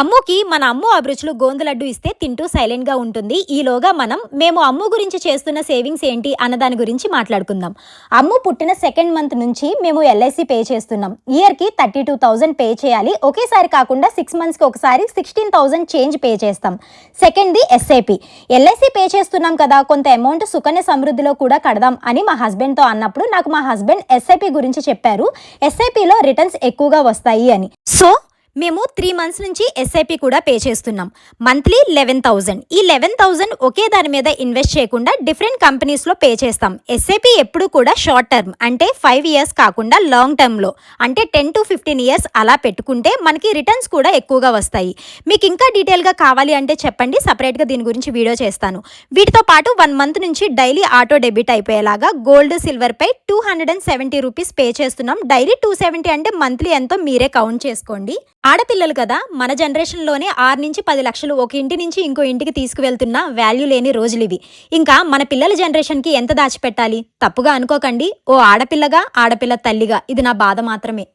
అమ్ముకి మన అమ్ము అభిరుచులు గోందులడ్డు ఇస్తే తింటూ సైలెంట్గా ఉంటుంది. ఈలోగా మనం మేము అమ్ము గురించి చేస్తున్న సేవింగ్స్ ఏంటి అన్న దాని గురించి మాట్లాడుకుందాం. అమ్ము పుట్టిన సెకండ్ మంత్ నుంచి మేము ఎల్ఐసి పే చేస్తున్నాం. ఇయర్కి థర్టీ టూ థౌసండ్ పే చేయాలి. ఒకేసారి కాకుండా సిక్స్ మంత్స్కి ఒకసారి సిక్స్టీన్ థౌసండ్ చేంజ్ పే చేస్తాం. Second the SIP LIC pay చేస్తున్నాం కదా కొంత అమౌంట్ సుకన్య సమృద్ధిలో కూడా కడదాం అని మా హస్బెండ్తో అన్నప్పుడు నాకు మా హస్బెండ్ ఎస్ఐపి గురించి చెప్పారు. ఎస్ఐపిలో రిటర్న్స్ ఎక్కువగా వస్తాయి అని. సో మేము త్రీ మంత్స్ నుంచి ఎస్ఐపి కూడా పే చేస్తున్నాం. మంత్లీ లెవెన్ థౌజండ్ ఈ లెవెన్ థౌజండ్ ఒకే దాని మీద ఇన్వెస్ట్ చేయకుండా డిఫరెంట్ కంపెనీస్లో పే చేస్తాం. ఎస్ఐపి ఎప్పుడు కూడా షార్ట్ టర్మ్ అంటే ఫైవ్ ఇయర్స్ కాకుండా లాంగ్ టర్మ్లో అంటే టెన్ టు ఫిఫ్టీన్ ఇయర్స్ అలా పెట్టుకుంటే మనకి రిటర్న్స్ కూడా ఎక్కువగా వస్తాయి. మీకు ఇంకా డీటెయిల్గా కావాలి అంటే చెప్పండి సపరేట్గా దీని గురించి వీడియో చేస్తాను. వీటితో పాటు వన్ మంత్ నుంచి డైలీ ఆటో డెబిట్ అయిపోయేలాగా gold silver pi two hundred and seventy rupees pay చేస్తున్నాం. డైలీ టూ సెవెంటీ అంటే మంత్లీ ఎంతో మీరే కౌంట్ చేసుకోండి. ఆడపిల్లలు కదా మన జనరేషన్లోనే ఆరు నుంచి పది లక్షలు ఒక ఇంటి నుంచి ఇంకో ఇంటికి తీసుకువెళ్తున్న వాల్యూ లేని రోజులు ఇవి. ఇంకా మన పిల్లల జనరేషన్కి ఎంత దాచిపెట్టాలి? తప్పుగా అనుకోకండి. ఓ ఆడపిల్లగా ఆడపిల్ల తల్లిగా. ఇది నా బాధ మాత్రమే.